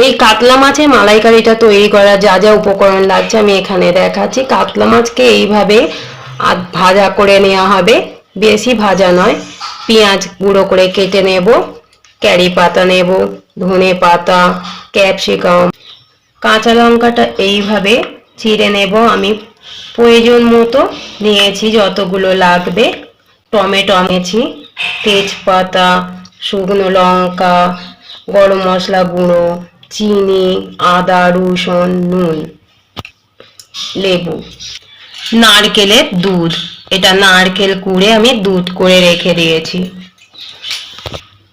এই কাতলা মাছের মালাইকারিটা তৈরি করার যা যা উপকরণ লাগছে আমি এখানে দেখাচ্ছি। কাতলা মাছকে এইভাবে ভাজা করে নেওয়া হবে। বেশি ভাজা নয়, পেঁয়াজ গুঁড়ো করে কেটে নেব, ক্যারি পাতা নেব, ধনে পাতা, ক্যাপসিকাম, কাঁচা লঙ্কাটা এইভাবে চিড়ে নেব। আমি প্রয়োজন মতো নিয়েছি যতগুলো লাগবে। টমেটো নিয়েছি, তেজপাতা, শুকনো লঙ্কা, গরম মশলা গুঁড়ো চিনি, আদা, রসুন, নুন, লেবু। নারকেলের দুধ। এটা নারকেল কুড়ে আমি দুধ করে রেখে দিয়েছি।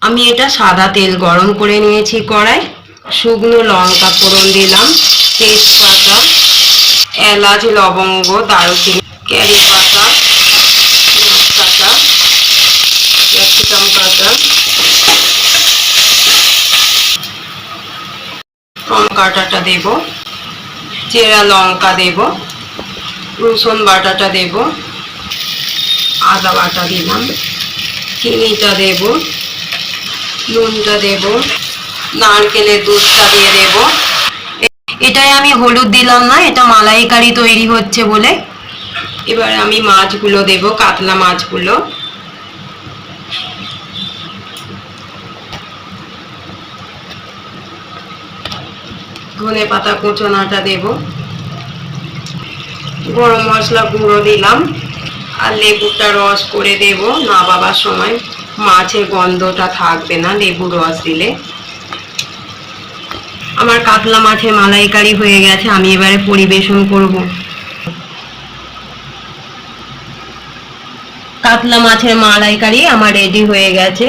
আমি এটা সাদা তেল গরম করে নিয়েছি কড়াই। শুকনো লঙ্কা ফোড়ন দিলাম, তেজপাতা, এলাচ, লবঙ্গ, দারুচিনি, ক্যারি পাতা পেঁয়াজ কাটা ক্যাপসিকাম কাটা লঙ্কাটা দেব, চেরা লঙ্কা দেব, রসুন বাটাটা দেব, আদা বাটা দিলাম, চিনিটা দেব, নুনটা দেব, নারকেলের দুধটা দিয়ে দেব। এটাই আমি হলুদ দিলাম না, এটা মালাইকারি তৈরি হচ্ছে বলে। এবার আমি মাছগুলো দেব, কাতলা মাছগুলো। ধনে পাতা কুচোনাটা দেব। গরম মশলা গুঁড়ো দিলাম আর লেবুটা রস করে দেব। না বাবার সময় মাছের গন্ধটা থাকবে না লেবু রস দিলে। আমার কাতলা মাছের মালাইকারি হয়ে গেছে, আমি এবারে পরিবেশন করব। কাতলা মাছের মালাইকারি আমার রেডি হয়ে গেছে।